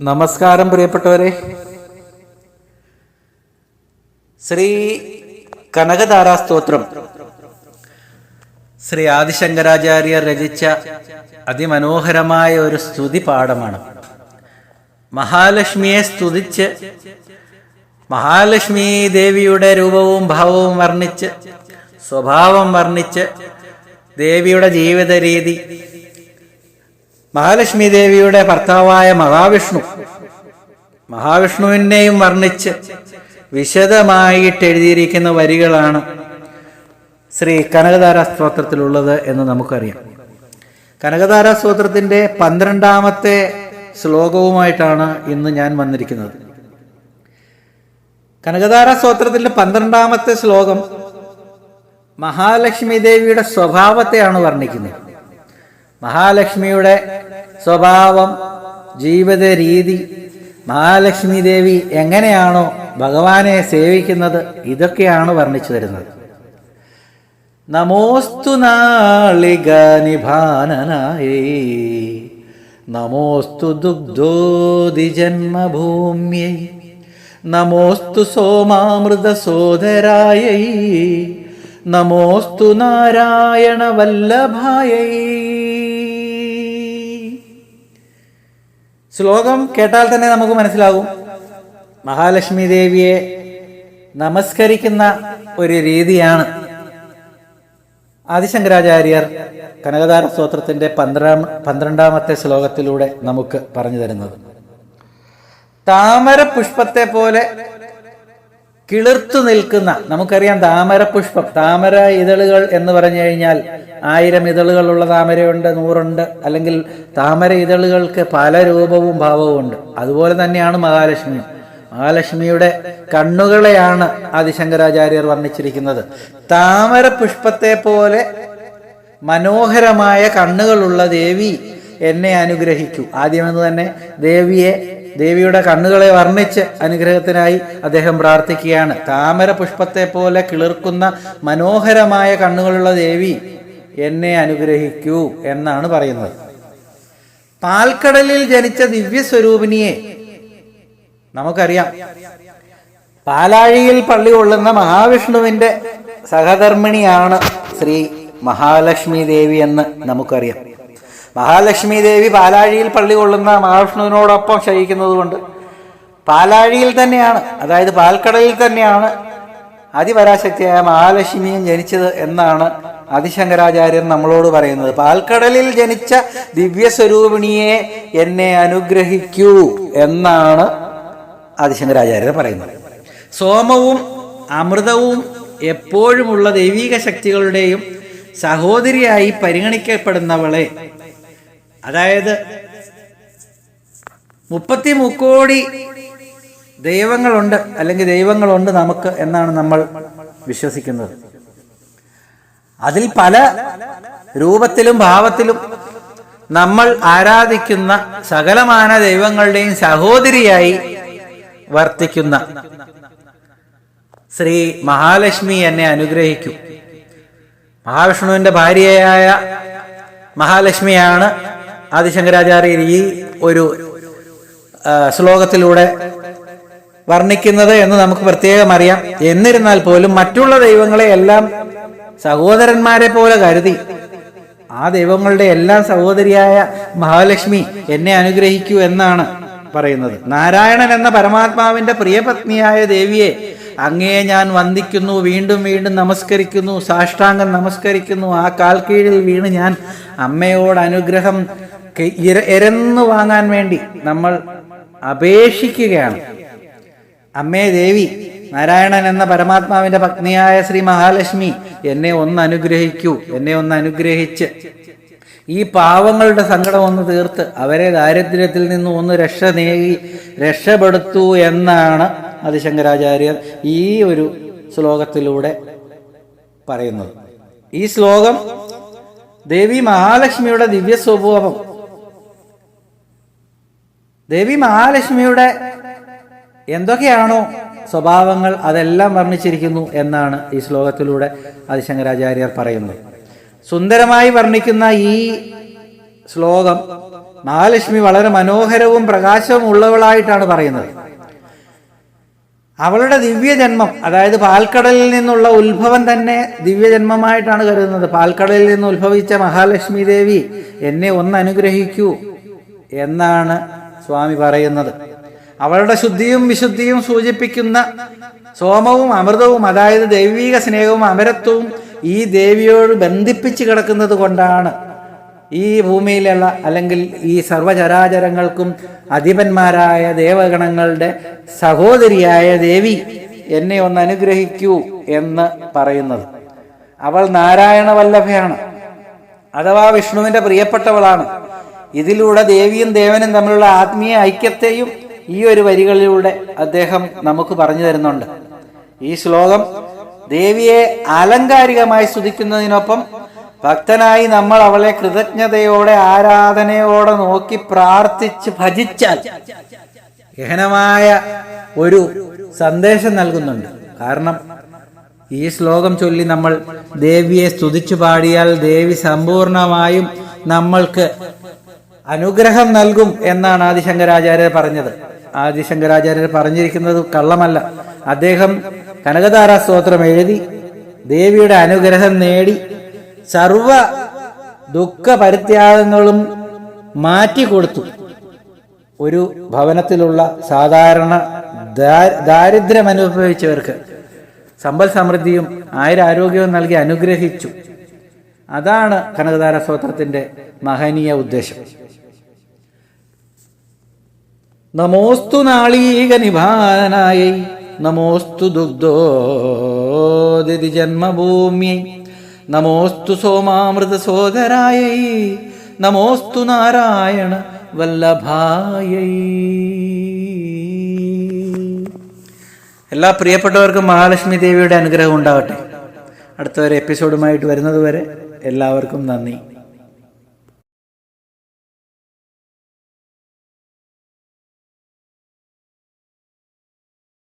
നമസ്കാരം പ്രിയപ്പെട്ടവരെ. ശ്രീ കനകതാരാ സ്തോത്രം. ശ്രീ ആദിശങ്കരാചാര്യർ രചിച്ച അതിമനോഹരമായ ഒരു സ്തുതി പാഠമാണ്. മഹാലക്ഷ്മിയെ സ്തുതിച്ച് മഹാലക്ഷ്മി ദേവിയുടെ രൂപവും ഭാവവും വർണിച്ച് സ്വഭാവം വർണിച്ച് ദേവിയുടെ ജീവിത രീതി മഹാലക്ഷ്മി ദേവിയുടെ ഭർത്താവായ മഹാവിഷ്ണു മഹാവിഷ്ണുവിനെയും വർണിച്ച് വിശദമായിട്ട് എഴുതിയിരിക്കുന്ന വരികളാണ് ശ്രീ കനകധാര സ്തോത്രത്തിലുള്ളത് എന്ന് നമുക്കറിയാം. കനകധാര സ്തോത്രത്തിന്റെ പന്ത്രണ്ടാമത്തെ ശ്ലോകവുമായിട്ടാണ് ഇന്ന് ഞാൻ വന്നിരിക്കുന്നത്. കനകധാര സ്തോത്രത്തിന്റെ പന്ത്രണ്ടാമത്തെ ശ്ലോകം മഹാലക്ഷ്മി ദേവിയുടെ സ്വഭാവത്തെയാണ് വർണിക്കുന്നത്. മഹാലക്ഷ്മിയുടെ സ്വഭാവം ജീവിത രീതി മഹാലക്ഷ്മി ദേവി എങ്ങനെയാണോ ഭഗവാനെ സേവിക്കുന്നത് ഇതൊക്കെയാണ് വർണിച്ചു തരുന്നത്. നമോസ്തു നാളിക നിഭാനനായേ നമോസ്തു ദുഗ്ധോതി ജന്മഭൂമ്യൈ നമോസ്തു സോമാമൃത സോദരായൈ നമോസ്തു നാരായണ വല്ലഭായൈ ശ്ലോകം കേട്ടാൽ തന്നെ നമുക്ക് മനസ്സിലാകും. മഹാലക്ഷ്മി ദേവിയെ നമസ്കരിക്കുന്ന ഒരു രീതിയാണ് ആദിശങ്കരാചാര്യർ കനകദാര സ്തോത്രത്തിന്റെ പന്ത്രണ്ടാം പന്ത്രണ്ടാമത്തെ ശ്ലോകത്തിലൂടെ നമുക്ക് പറഞ്ഞു തരുന്നത്. താമര പുഷ്പത്തെ പോലെ കിളിർത്തു നിൽക്കുന്ന നമുക്കറിയാം താമര പുഷ്പം താമര ഇതളുകൾ എന്ന് പറഞ്ഞു കഴിഞ്ഞാൽ ആയിരം ഇതളുകളുള്ള താമരയുണ്ട് നൂറുണ്ട് അല്ലെങ്കിൽ താമര ഇതളുകൾക്ക് പല രൂപവും ഭാവവും ഉണ്ട്. അതുപോലെ തന്നെയാണ് മഹാലക്ഷ്മി. മഹാലക്ഷ്മിയുടെ കണ്ണുകളെയാണ് ആദിശങ്കരാചാര്യർ വർണിച്ചിരിക്കുന്നത്. താമര പുഷ്പത്തെ പോലെ മനോഹരമായ കണ്ണുകളുള്ള ദേവി എന്നെ അനുഗ്രഹിക്കൂ. ആദ്യമെന്ന് തന്നെ ദേവിയെ ദേവിയുടെ കണ്ണുകളെ വർണിച്ച് അനുഗ്രഹത്തിനായി അദ്ദേഹം പ്രാർത്ഥിക്കുകയാണ്. താമര പുഷ്പത്തെ പോലെ കിളിർക്കുന്ന മനോഹരമായ കണ്ണുകളുള്ള ദേവി എന്നെ അനുഗ്രഹിക്കൂ എന്നാണ് പറയുന്നത്. പാൽക്കടലിൽ ജനിച്ച ദിവ്യ ദിവ്യസ്വരൂപിണിയെ നമുക്കറിയാം. പാലാഴിയിൽ പള്ളി കൊള്ളുന്ന മഹാവിഷ്ണുവിന്റെ സഹധർമ്മിണിയാണ് ശ്രീ മഹാലക്ഷ്മി ദേവി എന്ന് നമുക്കറിയാം. മഹാലക്ഷ്മി ദേവി പാലാഴിയിൽ പള്ളി കൊള്ളുന്ന മഹാവിഷ്ണുവിനോടൊപ്പം ശയിക്കുന്നത് കൊണ്ട് പാലാഴിയിൽ തന്നെയാണ് അതായത് പാൽക്കടലിൽ തന്നെയാണ് അതിപരാശക്തിയായ മഹാലക്ഷ്മിയും ജനിച്ചത് എന്നാണ് ആദിശങ്കരാചാര്യൻ നമ്മളോട് പറയുന്നത്. പാൽക്കടലിൽ ജനിച്ച ദിവ്യസ്വരൂപിണിയെ എന്നെ അനുഗ്രഹിക്കൂ എന്നാണ് ആദിശങ്കരാചാര്യർ പറയുന്നത്. സോമവും അമൃതവും എപ്പോഴുമുള്ള ദൈവീക ശക്തികളുടെയും സഹോദരിയായി പരിഗണിക്കപ്പെടുന്നവളെ അതായത് മുപ്പത്തി മുക്കോടി ദൈവങ്ങളുണ്ട് അല്ലെങ്കിൽ ദൈവങ്ങളുണ്ട് നമുക്ക് എന്നാണ് നമ്മൾ വിശ്വസിക്കുന്നത്. അതിൽ പല രൂപത്തിലും ഭാവത്തിലും നമ്മൾ ആരാധിക്കുന്ന സകലമാന ദൈവങ്ങളുടെയും സഹോദരിയായി വർത്തിക്കുന്ന ശ്രീ മഹാലക്ഷ്മി എന്നെ അനുഗ്രഹിക്കും. മഹാവിഷ്ണുവിന്റെ ഭാര്യയായ മഹാലക്ഷ്മിയാണ് ആദിശങ്കരാചാര്യർ ഈ ഒരു ശ്ലോകത്തിലൂടെ വർണിക്കുന്നത് എന്ന് നമുക്ക് പ്രത്യേകം അറിയാം. എന്നിരുന്നാൽ പോലും മറ്റുള്ള ദൈവങ്ങളെ എല്ലാം സഹോദരന്മാരെ പോലെ കരുതി. ആ ദൈവങ്ങളുടെ എല്ലാം സഹോദരിയായ മഹാലക്ഷ്മി എന്നെ അനുഗ്രഹിക്കൂ എന്നാണ് പറയുന്നത്. നാരായണൻ എന്ന പരമാത്മാവിന്റെ പ്രിയപത്നിയായ ദേവിയെ അങ്ങയെ ഞാൻ വന്ദിക്കുന്നു വീണ്ടും വീണ്ടും നമസ്കരിക്കുന്നു സാഷ്ടാംഗം നമസ്കരിക്കുന്നു. ആ കാൽ കീഴിൽ വീണ് ഞാൻ അമ്മയോട് അനുഗ്രഹം എരന്നു വാങ്ങാൻ വേണ്ടി നമ്മൾ അപേക്ഷിക്കുകയാണ്. അമ്മേ ദേവി നാരായണൻ എന്ന പരമാത്മാവിന്റെ പത്നിയായ ശ്രീ മഹാലക്ഷ്മി എന്നെ ഒന്ന് അനുഗ്രഹിക്കൂ എന്നെ ഒന്ന് അനുഗ്രഹിച്ച്. ഈ പാവങ്ങളുടെ സങ്കടം ഒന്ന് തീർത്ത് അവരെ ദാരിദ്ര്യത്തിൽ നിന്ന് ഒന്ന് രക്ഷ നേകി രക്ഷപ്പെടുത്തൂ എന്നാണ് ആദിശങ്കരാചാര്യർ ഈ ഒരു ശ്ലോകത്തിലൂടെ പറയുന്നത്. ഈ ശ്ലോകം ദേവി മഹാലക്ഷ്മിയുടെ ദിവ്യ സ്വഭാവം ദേവി മഹാലക്ഷ്മിയുടെ എന്തൊക്കെയാണോ സ്വഭാവങ്ങൾ അതെല്ലാം വർണിച്ചിരിക്കുന്നു എന്നാണ് ഈ ശ്ലോകത്തിലൂടെ ആദിശങ്കരാചാര്യർ പറയുന്നത്. സുന്ദരമായി വർണിക്കുന്ന ഈ ശ്ലോകം മഹാലക്ഷ്മി വളരെ മനോഹരവും പ്രകാശവും ഉള്ളവളായിട്ടാണ് പറയുന്നത്. അവളുടെ ദിവ്യജന്മം അതായത് പാൽക്കടലിൽ നിന്നുള്ള ഉത്ഭവം തന്നെ ദിവ്യജന്മമായിട്ടാണ് കരുതുന്നത്. പാൽക്കടലിൽ നിന്ന് ഉത്ഭവിച്ച മഹാലക്ഷ്മി ദേവി എന്നെ ഒന്ന് അനുഗ്രഹിക്കൂ എന്നാണ് സ്വാമി പറയുന്നത്. അവളുടെ ശുദ്ധിയും വിശുദ്ധിയും സൂചിപ്പിക്കുന്ന സോമവും അമൃതവും അതായത് ദൈവീക സ്നേഹവും അമരത്വവും ഈ ദേവിയോട് ബന്ധിപ്പിച്ച് കിടക്കുന്നത് കൊണ്ടാണ് ഈ ഭൂമിയിലുള്ള അല്ലെങ്കിൽ ഈ സർവചരാചരങ്ങൾക്കും അധിപന്മാരായ ദേവഗണങ്ങളുടെ സഹോദരിയായ ദേവി എന്നെ ഒന്ന് അനുഗ്രഹിക്കൂ എന്ന് പറയുന്നത്. അവൾ നാരായണ വല്ലഭയാണ്. അഥവാ വിഷ്ണുവിന്റെ പ്രിയപ്പെട്ടവളാണ്. ഇതിലൂടെ ദേവിയും ദേവനും തമ്മിലുള്ള ആത്മീയ ഐക്യത്തെയും ഈ ഒരു വരികളിലൂടെ അദ്ദേഹം നമുക്ക് പറഞ്ഞു തരുന്നുണ്ട്. ഈ ശ്ലോകം ദേവിയെ ആലങ്കാരികമായി സ്തുതിക്കുന്നതിനൊപ്പം ഭക്തനായി നമ്മൾ അവളെ കൃതജ്ഞതയോടെ ആരാധനയോടെ നോക്കി പ്രാർത്ഥിച്ച് ഭജിച്ചാൽ ഗഹനമായ ഒരു സന്ദേശം നൽകുന്നുണ്ട്. കാരണം ഈ ശ്ലോകം ചൊല്ലി നമ്മൾ ദേവിയെ സ്തുതിച്ചു പാടിയാൽ ദേവി സമ്പൂർണമായും നമ്മൾക്ക് അനുഗ്രഹം നൽകും എന്നാണ് ആദിശങ്കരാചാര്യർ പറഞ്ഞത്. ആദിശങ്കരാചാര്യർ പറഞ്ഞിരിക്കുന്നത് കള്ളമല്ല. അദ്ദേഹം കനകധാര സ്തോത്രം എഴുതി ദേവിയുടെ അനുഗ്രഹം നേടി സർവ ദുഃഖ പരിത്യാഗങ്ങളും മാറ്റിക്കൊടുത്തു ഒരു ഭവനത്തിലുള്ള സാധാരണ ദാരിദ്ര്യം അനുഭവിച്ചവർക്ക് സമ്പൽ സമൃദ്ധിയും ആയുരാരോഗ്യവും നൽകി അനുഗ്രഹിച്ചു. അതാണ് കനകധാര സ്തോത്രത്തിന്റെ മഹനീയ ഉദ്ദേശം. നമോസ്തു നാളീക നിഭാനായ നമോസ്തു ദുഗ്ധോദിതി ജന്മഭൂമ്യൈ നമോസ്തു സോമാമൃത സോദരായ നമോസ്തു നാരായണ വല്ലഭായ. എല്ലാ പ്രിയപ്പെട്ടവർക്കും മഹാലക്ഷ്മി ദേവിയുടെ അനുഗ്രഹം ഉണ്ടാവട്ടെ അടുത്ത എപ്പിസോഡുമായിട്ട് വരുന്നതുവരെ എല്ലാവർക്കും നന്ദി.